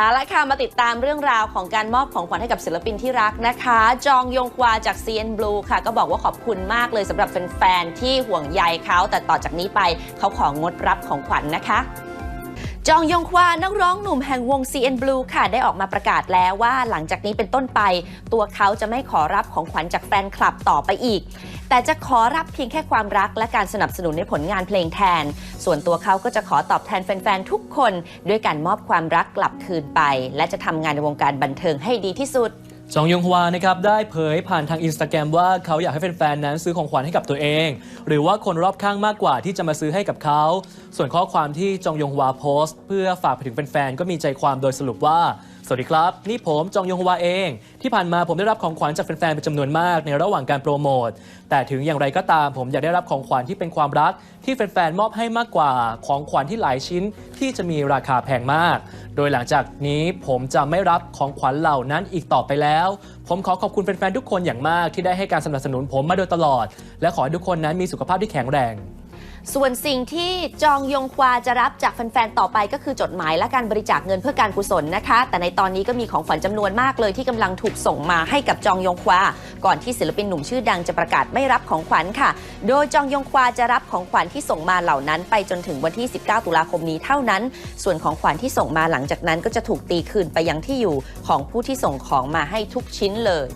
เอาละค่ะมาติดตามเรื่องราวของการมอบของขวัญให้กับศิลปินที่รักนะคะ จองยงควาจาก CN Blue ค่ะ ก็บอกว่าขอบคุณมากเลยสำหรับแฟนๆที่ห่วงใยเขาแต่ต่อจากนี้ไปเขาของงดรับของขวัญนะคะจองยงควานักร้องหนุ่มแห่งวง CN Blue ค่ะ ได้ออกมาประกาศแล้วว่าหลังจากนี้เป็นต้นไป ตัวเขาจะไม่ขอรับของขวัญจากแฟนคลับต่อไปอีก แต่จะขอรับเพียงแค่ความรักและการสนับสนุนในผลงานเพลงแทน ส่วนตัวเขาก็จะขอตอบแทนแฟนๆ ทุกคน ด้วยการมอบความรักกลับคืนไป และจะทำงานในวงการบันเทิงให้ดีที่สุด จองยงฮวานะครับได้เผยผ่านทางอินสตาแกรมว่าเขาอยากให้แฟนๆนั้นซื้อของขวัญให้กับตัวเอง หรือว่าคนรอบข้างมากกว่าที่จะมาซื้อให้กับเขา ส่วนข้อความที่จองยงฮวาโพสต์ เพื่อฝากไปถึงแฟนๆก็มีใจความโดยสรุปว่า สวัสดีครับ นี่ผมจองยงฮวาเอง ที่ผ่านมาผมได้รับของขวัญจากแฟนๆเป็นจำนวนมากในระหว่างการโปรโมทแต่ถึงอย่างไรก็ตามผมอยากได้รับของขวัญที่เป็นความรัก ที่แฟนๆมอบให้มากกว่าของขวัญที่หลายชิ้นที่จะมีราคาแพงมาก โดยหลังจากนี้ผมจะไม่รับของขวัญเหล่านั้นอีกต่อไปแล้วแล้ว ผมขอขอบคุณแฟนๆทุกคนอย่างมากที่ได้ให้การสนับสนุนผมมาโดยตลอด และขอให้ทุกคนนั้นมีสุขภาพที่แข็งแรง ส่วนสิ่งที่จองยงควาจะรับจากแฟนๆ ต่อไปก็คือจดหมายและการบริจาคเงินเพื่อการกุศลนะคะ แต่ในตอนนี้ก็มีของขวัญจำนวนมากเลยที่กำลังถูกส่งมาให้กับจองยงควา ก่อนที่ศิลปินหนุ่มชื่อดังจะประกาศไม่รับของขวัญค่ะ โดยจองยงควาจะรับของขวัญที่ส่งมาเหล่านั้น ไปจนถึงวันที่ 19 ตุลาคมนี้เท่านั้น ส่วนของขวัญที่ส่งมาหลังจากนั้นก็จะถูกตีคืนไปยังที่อยู่ของผู้ที่ส่งของมาให้ทุกชิ้นเลย